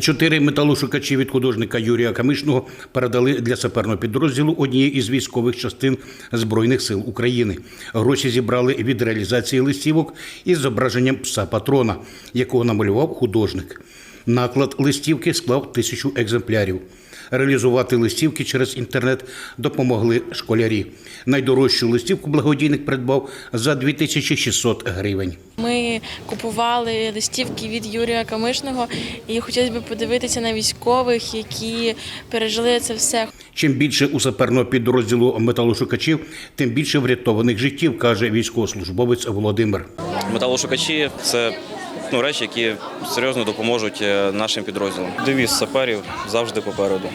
Чотири металошукачі від художника Юрія Камишного передали для саперного підрозділу однієї із військових частин Збройних сил України. Гроші зібрали від реалізації листівок із зображенням пса патрона, якого намалював художник. Наклад листівки склав тисячу екземплярів. Реалізувати листівки через інтернет допомогли школярі. Найдорожчу листівку благодійник придбав за 2600 гривень. Ми купували листівки від Юрія Камишного і хотілося б подивитися на військових, які пережили це все. Чим більше у саперного підрозділу металошукачів, тим більше врятованих життів, каже військовослужбовець Володимир. Металошукачі це ну, речі, які серйозно допоможуть е, нашим підрозділам. Девіз саперів завжди попереду.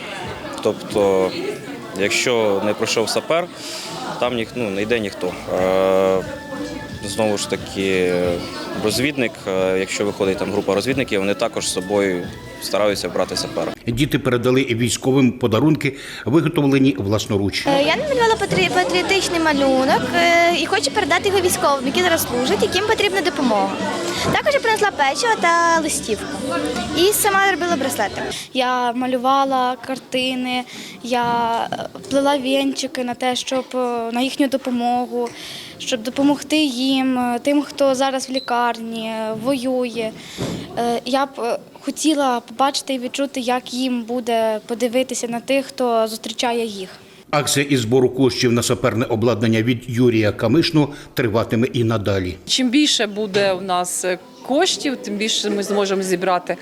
Тобто, якщо не пройшов сапер, там ніх, ну, не йде ніхто. Е, Знову ж таки, розвідник, е, якщо виходить там група розвідників, вони також з собою стараються брати сапера. Діти передали військовим подарунки, виготовлені власноруч. Я намалювала патрі- патріотичний малюнок і хочу передати його військовим, які зараз служать, яким потрібна допомога. Також я принесла печиво та листівку. І сама робила браслети. Я малювала картини, я е, плела вінчики на те, щоб е, на їхню допомогу, щоб допомогти їм, е, тим, хто зараз в лікарні, воює. Я б хотіла побачити і відчути, як їм буде подивитися на тих, хто зустрічає їх. Акція із збору коштів на саперне обладнання від Юрія Камишного триватиме і надалі. Чим більше буде у нас е, коштів, тим більше ми зможемо зібрати.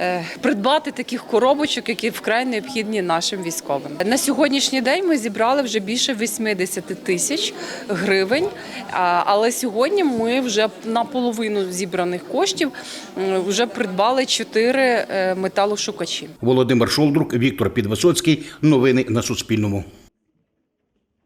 е, Придбати таких коробочок, які вкрай необхідні нашим військовим. На сьогоднішній день ми зібрали вже більше 80 тисяч гривень. Але сьогодні ми вже на половину зібраних коштів вже придбали чотири е, металошукачі. Володимир Шолдрук, Віктор Підвисоцький. Новини на Суспільному.